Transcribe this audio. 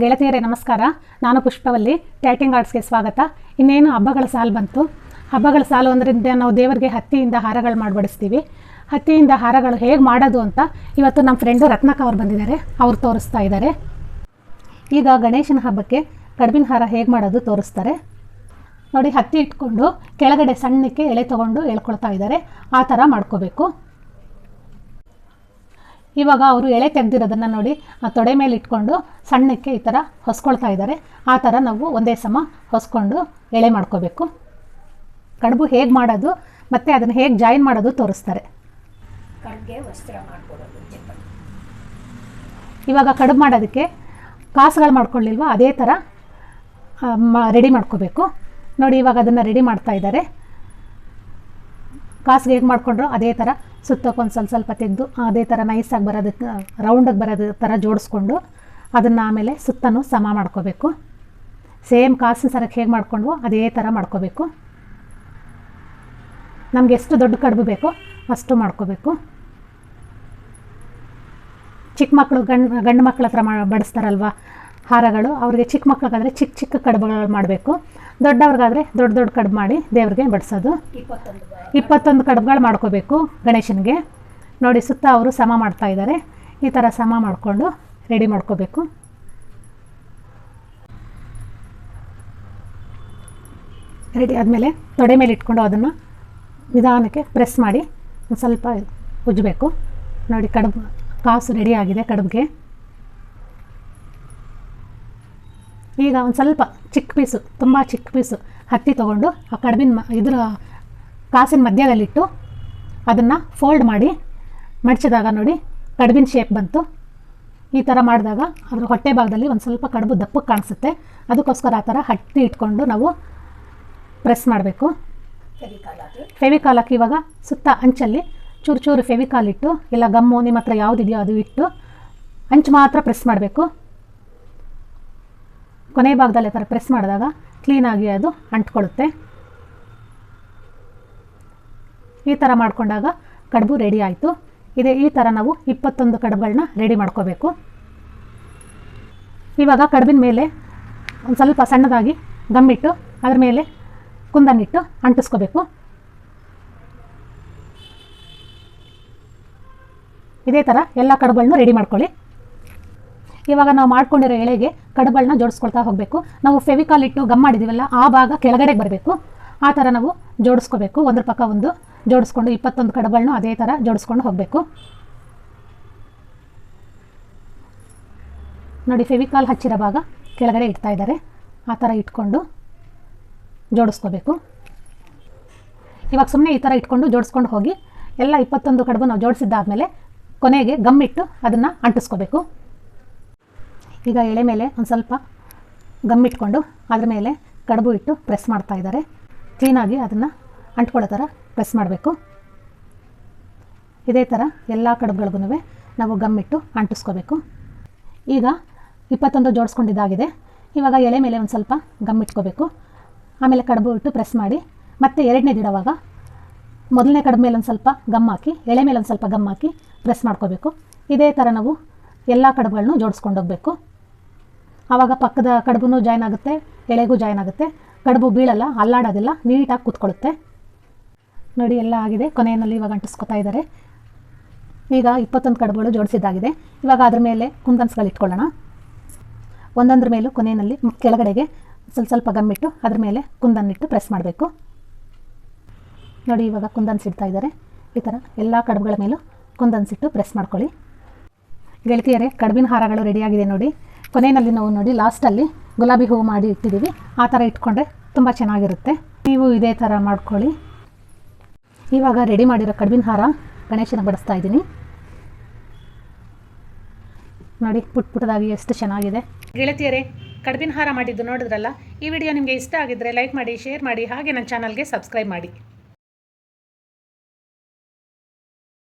ಗೆಳತಿಯರೇ, ನಮಸ್ಕಾರ. ನಾನು ಪುಷ್ಪವಲ್ಲಿ ಟ್ಯಾಟಿಂಗ್ ಆರ್ಟ್ಸ್ಗೆ ಸ್ವಾಗತ. ಇನ್ನೇನು ಹಬ್ಬಗಳ ಸಾಲು ಬಂತು. ಹಬ್ಬಗಳ ಸಾಲು ಅಂದ್ರಿಂದ ನಾವು ದೇವರಿಗೆ ಹತ್ತಿಯಿಂದ ಹಾರಗಳು ಮಾಡಿಬಡಿಸ್ತೀವಿ. ಹತ್ತಿಯಿಂದ ಹಾರಗಳು ಹೇಗೆ ಮಾಡೋದು ಅಂತ ಇವತ್ತು ನಮ್ಮ ಫ್ರೆಂಡು ರತ್ನಕ ಅವ್ರು ಬಂದಿದ್ದಾರೆ. ಅವ್ರು ತೋರಿಸ್ತಾ ಇದ್ದಾರೆ. ಈಗ ಗಣೇಶನ ಹಬ್ಬಕ್ಕೆ ಕಡ್ಬಿನ ಹಾರ ಹೇಗೆ ಮಾಡೋದು ತೋರಿಸ್ತಾರೆ. ನೋಡಿ, ಹತ್ತಿ ಇಟ್ಕೊಂಡು ಕೆಳಗಡೆ ಸಣ್ಣಕ್ಕೆ ಎಳೆ ತೊಗೊಂಡು ಎಳ್ಕೊಳ್ತಾ ಇದ್ದಾರೆ. ಆ ಥರ ಮಾಡ್ಕೋಬೇಕು. ಇವಾಗ ಅವರು ಎಳೆ ತೆಗೆದಿರೋದನ್ನು ನೋಡಿ ಆ ತೊಡೆ ಮೇಲೆ ಇಟ್ಕೊಂಡು ಸಣ್ಣಕ್ಕೆ ಈ ಥರ ಹೊಸ್ಕೊಳ್ತಾ ಇದ್ದಾರೆ. ಆ ಥರ ನಾವು ಒಂದೇ ಸಮ ಹೊಸ್ಕೊಂಡು ಎಳೆ ಮಾಡ್ಕೋಬೇಕು. ಕಡುಬು ಹೇಗೆ ಮಾಡೋದು ಮತ್ತು ಅದನ್ನು ಹೇಗೆ ಜಾಯಿನ್ ಮಾಡೋದು ತೋರಿಸ್ತಾರೆ. ಇವಾಗ ಕಡುಬು ಮಾಡೋದಕ್ಕೆ ಕಾಸುಗಳು ಮಾಡ್ಕೊಳ್ಳಿಲ್ವ? ಅದೇ ಥರ ರೆಡಿ ಮಾಡ್ಕೋಬೇಕು. ನೋಡಿ ಇವಾಗ ಅದನ್ನು ರೆಡಿ ಮಾಡ್ತಾ ಇದ್ದಾರೆ. ಕಾಸಿಗೆ ಹೇಗೆ ಮಾಡಿಕೊಂಡ್ರು? ಅದೇ ಥರ ಸುತ್ತಕ್ಕೊಂದು ಸ್ವಲ್ಪ ಸ್ವಲ್ಪ ತೆಗೆದು ಅದೇ ಥರ ನೈಸಾಗಿ ಬರೋದಕ್ಕೆ ರೌಂಡಾಗಿ ಬರೋದು ಥರ ಜೋಡಿಸ್ಕೊಂಡು ಅದನ್ನು ಆಮೇಲೆ ಸುತ್ತನೂ ಸಮ ಮಾಡ್ಕೋಬೇಕು. ಸೇಮ್ ಕಾಸಿನ ಸರಕ್ಕೆ ಹೇಗೆ ಮಾಡ್ಕೊಂಡ್ವೋ ಅದೇ ಥರ ಮಾಡ್ಕೋಬೇಕು. ನಮ್ಗೆ ಎಷ್ಟು ದೊಡ್ಡ ಕಡುಬು ಬೇಕೋ ಅಷ್ಟು ಮಾಡ್ಕೋಬೇಕು. ಚಿಕ್ಕ ಮಕ್ಕಳು ಗಂಡು ಗಂಡು ಮಕ್ಕಳ ಹತ್ರ ಮಾ, ಬಡಿಸ್ತಾರಲ್ವ ಹಾರಗಳು, ಅವ್ರಿಗೆ ಚಿಕ್ಕ ಮಕ್ಳಿಗಾದರೆ ಚಿಕ್ಕ ಚಿಕ್ಕ ಕಡುಬುಗಳು ಮಾಡಬೇಕು. ದೊಡ್ಡವ್ರಿಗಾದರೆ ದೊಡ್ಡ ದೊಡ್ಡ ಕಡುಬು ಮಾಡಿ ದೇವ್ರಿಗೆ ಬಡಿಸೋದು. ಇಪ್ಪತ್ತೊಂದು ಕಡುಬುಗಳು ಮಾಡ್ಕೋಬೇಕು ಗಣೇಶನಿಗೆ. ನೋಡಿ ಸುತ್ತ ಅವರು ಸಮ ಮಾಡ್ತಾ ಇದ್ದಾರೆ ಈ ಥರ ಸಮ ಮಾಡಿಕೊಂಡು ರೆಡಿ ಮಾಡ್ಕೋಬೇಕು. ರೆಡಿ ಆದಮೇಲೆ ತೊಡೆ ಮೇಲೆ ಇಟ್ಕೊಂಡು ಅದನ್ನು ನಿಧಾನಕ್ಕೆ ಪ್ರೆಸ್ ಮಾಡಿ ಒಂದು ಸ್ವಲ್ಪ ಉಜ್ಜಬೇಕು. ನೋಡಿ ಕಡುಬು ಕಾಸು ರೆಡಿ ಆಗಿದೆ ಕಡುಬಿಗೆ. ಈಗ ಒಂದು ಸ್ವಲ್ಪ ಚಿಕ್ಕ ಪೀಸು, ತುಂಬ ಚಿಕ್ಕ ಪೀಸು ಹತ್ತಿ ತೊಗೊಂಡು ಆ ಕಡ್ಬಿನ ಮ, ಇದ್ರ ಕಾಸಿನ ಮಧ್ಯದಲ್ಲಿಟ್ಟು ಅದನ್ನು ಫೋಲ್ಡ್ ಮಾಡಿ ಮಡಚಿದಾಗ ನೋಡಿ ಕಡ್ಬಿನ ಶೇಪ್ ಬಂತು. ಈ ಥರ ಮಾಡಿದಾಗ ಅದರ ಹೊಟ್ಟೆ ಭಾಗದಲ್ಲಿ ಒಂದು ಸ್ವಲ್ಪ ಕಡುಬು ದಪ್ಪಕ್ಕೆ ಕಾಣಿಸುತ್ತೆ. ಅದಕ್ಕೋಸ್ಕರ ಆ ಥರ ಹತ್ತಿ ಇಟ್ಕೊಂಡು ನಾವು ಪ್ರೆಸ್ ಮಾಡಬೇಕು. ಫೆವಿಕಾಲ್ ಹಾಕಿ ಇವಾಗ ಸುತ್ತ ಅಂಚಲ್ಲಿ ಚೂರು ಚೂರು ಫೆವಿಕಾಲ್ ಇಟ್ಟು, ಇಲ್ಲ ಗಮ್ಮು ನಿಮ್ಮ ಹತ್ರ ಯಾವುದಿದೆಯೋ ಅದು ಇಟ್ಟು ಅಂಚು ಮಾತ್ರ ಪ್ರೆಸ್ ಮಾಡಬೇಕು. ಕೊನೆ ಭಾಗದಲ್ಲಿ ಥರ ಪ್ರೆಸ್ ಮಾಡಿದಾಗ ಕ್ಲೀನಾಗಿ ಅದು ಅಂಟ್ಕೊಳ್ಳುತ್ತೆ. ಈ ಥರ ಮಾಡಿಕೊಂಡಾಗ ಕಡುಬು ರೆಡಿ ಆಯಿತು. ಇದೇ ಈ ಥರ ನಾವು ಇಪ್ಪತ್ತೊಂದು ಕಡುಬುಗಳನ್ನ ರೆಡಿ ಮಾಡ್ಕೋಬೇಕು. ಇವಾಗ ಕಡುಬಿನ ಮೇಲೆ ಒಂದು ಸ್ವಲ್ಪ ಸಣ್ಣದಾಗಿ ಗಮ್ಮಿಟ್ಟು, ಅದ್ರ ಮೇಲೆ ಕುಂದನ್ನಿಟ್ಟು ಅಂಟಿಸ್ಕೋಬೇಕು. ಇದೇ ಥರ ಎಲ್ಲ ಕಡುಬುಗಳನ್ನೂ ರೆಡಿ ಮಾಡ್ಕೊಳ್ಳಿ. ಇವಾಗ ನಾವು ಮಾಡ್ಕೊಂಡಿರೋ ಎಳೆಗೆ ಕಡಬಳನ್ನ ಜೋಡಿಸ್ಕೊಳ್ತಾ ಹೋಗಬೇಕು. ನಾವು ಫೆವಿಕಾಲ್ ಇಟ್ಟು ಗಮ್ ಮಾಡಿದ್ದೀವಲ್ಲ ಆ ಭಾಗ ಕೆಳಗಡೆಗೆ ಬರಬೇಕು. ಆ ಥರ ನಾವು ಜೋಡಿಸ್ಕೋಬೇಕು. ಒಂದ್ರ ಪಕ್ಕ ಒಂದು ಜೋಡಿಸ್ಕೊಂಡು ಇಪ್ಪತ್ತೊಂದು ಕಡಬಳನ್ನು ಅದೇ ಥರ ಜೋಡಿಸ್ಕೊಂಡು ಹೋಗಬೇಕು. ನೋಡಿ, ಫೆವಿಕಾಲ್ ಹಚ್ಚಿರೋ ಭಾಗ ಕೆಳಗಡೆ ಇಡ್ತಾ ಇದ್ದಾರೆ. ಆ ಥರ ಇಟ್ಕೊಂಡು ಜೋಡಿಸ್ಕೋಬೇಕು. ಇವಾಗ ಸುಮ್ಮನೆ ಈ ಥರ ಇಟ್ಕೊಂಡು ಜೋಡಿಸ್ಕೊಂಡು ಹೋಗಿ ಎಲ್ಲ ಇಪ್ಪತ್ತೊಂದು ಕಡುಬು ನಾವು ಜೋಡಿಸಿದ್ದಾದಮೇಲೆ ಕೊನೆಗೆ ಗಮ್ಮಿಟ್ಟು ಅದನ್ನು ಅಂಟಿಸ್ಕೋಬೇಕು. ಈಗ ಎಳೆ ಮೇಲೆ ಒಂದು ಸ್ವಲ್ಪ ಗಮ್ಮಿಟ್ಕೊಂಡು ಅದ್ರ ಮೇಲೆ ಕಡುಬು ಇಟ್ಟು ಪ್ರೆಸ್ ಮಾಡ್ತಾ ಇದ್ದಾರೆ. ಕ್ಲೀನಾಗಿ ಅದನ್ನು ಅಂಟ್ಕೊಳ್ಳೋ ಥರ ಪ್ರೆಸ್ ಮಾಡಬೇಕು. ಇದೇ ಥರ ಎಲ್ಲ ಕಡುಬುಗಳಿಗೂ ನಾವು ಗಮ್ಮಿಟ್ಟು ಅಂಟಿಸ್ಕೋಬೇಕು. ಈಗ ಇಪ್ಪತ್ತೊಂದು ಜೋಡಿಸ್ಕೊಂಡಿದ್ದಾಗಿದೆ. ಇವಾಗ ಎಳೆ ಮೇಲೆ ಒಂದು ಸ್ವಲ್ಪ ಗಮ್ಮಿಟ್ಕೋಬೇಕು ಆಮೇಲೆ ಕಡುಬು ಇಟ್ಟು ಪ್ರೆಸ್ ಮಾಡಿ, ಮತ್ತೆ ಎರಡನೇ ದಿಡವಾಗ ಮೊದಲನೇ ಕಡುಬು ಮೇಲೆ ಒಂದು ಸ್ವಲ್ಪ ಗಮ್ ಹಾಕಿ, ಎಳೆ ಮೇಲೆ ಒಂದು ಸ್ವಲ್ಪ ಗಮ್ ಹಾಕಿ ಪ್ರೆಸ್ ಮಾಡ್ಕೋಬೇಕು. ಇದೇ ಥರ ನಾವು ಎಲ್ಲ ಕಡುಬುಗಳನ್ನು ಜೋಡಿಸ್ಕೊಂಡು ಹೋಗಬೇಕು. ಆವಾಗ ಪಕ್ಕದ ಕಡುಬು ಜಾಯ್ನ್ ಆಗುತ್ತೆ ಎಳೆಗೂ ಜಾಯ್ನ್ ಆಗುತ್ತೆ. ಕಡುಬು ಬೀಳಲ್ಲ, ಅಲ್ಲಾಡೋದಿಲ್ಲ, ನೀಟಾಗಿ ಕೂತ್ಕೊಳ್ಳುತ್ತೆ. ನೋಡಿ, ಎಲ್ಲ ಆಗಿದೆ. ಕೊನೆಯಲ್ಲಿ ಇವಾಗ ಅಂಟಿಸ್ಕೊತಾ ಇದ್ದಾರೆ. ಈಗ ಇಪ್ಪತ್ತೊಂದು ಕಡುಬುಗಳು ಜೋಡಿಸಿದ್ದಾಗಿದೆ. ಇವಾಗ ಅದ್ರ ಮೇಲೆ ಕುಂದನ್ಸ್ಗಳು ಇಟ್ಕೊಳ್ಳೋಣ. ಒಂದೊಂದ್ರ ಮೇಲೂ ಕೊನೆಯಲ್ಲಿ ಕೆಳಗಡೆಗೆ ಸ್ವಲ್ಪ ಸ್ವಲ್ಪ ಗಮ್ಮಿಟ್ಟು ಅದ್ರ ಮೇಲೆ ಕುಂದನ್ನಿಟ್ಟು ಪ್ರೆಸ್ ಮಾಡಬೇಕು. ನೋಡಿ, ಇವಾಗ ಕುಂದನ್ಸಿಡ್ತಾ ಇದ್ದಾರೆ. ಈ ಥರ ಎಲ್ಲ ಕಡುಬುಗಳ ಮೇಲೂ ಕುಂದನ್ಸಿಟ್ಟು ಪ್ರೆಸ್ ಮಾಡ್ಕೊಳ್ಳಿ. ಗೆಳತಿಯರೇ, ಕಡುಬಿನ ಹಾರಗಳು ರೆಡಿಯಾಗಿದೆ ನೋಡಿ. ಕೊನೆಯಲ್ಲಿ ನಾವು ನೋಡಿ ಲಾಸ್ಟಲ್ಲಿ ಗುಲಾಬಿ ಹೂವು ಮಾಡಿ ಇಟ್ಟಿದ್ದೀವಿ. ಆ ಥರ ಇಟ್ಕೊಂಡ್ರೆ ತುಂಬ ಚೆನ್ನಾಗಿರುತ್ತೆ. ನೀವು ಇದೇ ಥರ ಮಾಡ್ಕೊಳ್ಳಿ. ಇವಾಗ ರೆಡಿ ಮಾಡಿರೋ ಕಡ್ಬಿನ ಹಾರ ಗಣೇಶನ ಬಡಿಸ್ತಾ ಇದ್ದೀನಿ. ನೋಡಿ, ಪುಟ್ ಪುಟ್ಟದಾಗಿ ಎಷ್ಟು ಚೆನ್ನಾಗಿದೆ. ಗೆಳತಿಯರೇ, ಕಡ್ಬಿನ ಹಾರ ಮಾಡಿದ್ದು ನೋಡಿದ್ರಲ್ಲ? ಈ ವಿಡಿಯೋ ನಿಮಗೆ ಇಷ್ಟ ಆಗಿದ್ದರೆ ಲೈಕ್ ಮಾಡಿ ಶೇರ್ ಮಾಡಿ, ಹಾಗೆ ನನ್ನ ಚಾನಲ್ಗೆ ಸಬ್ಸ್ಕ್ರೈಬ್ ಮಾಡಿ.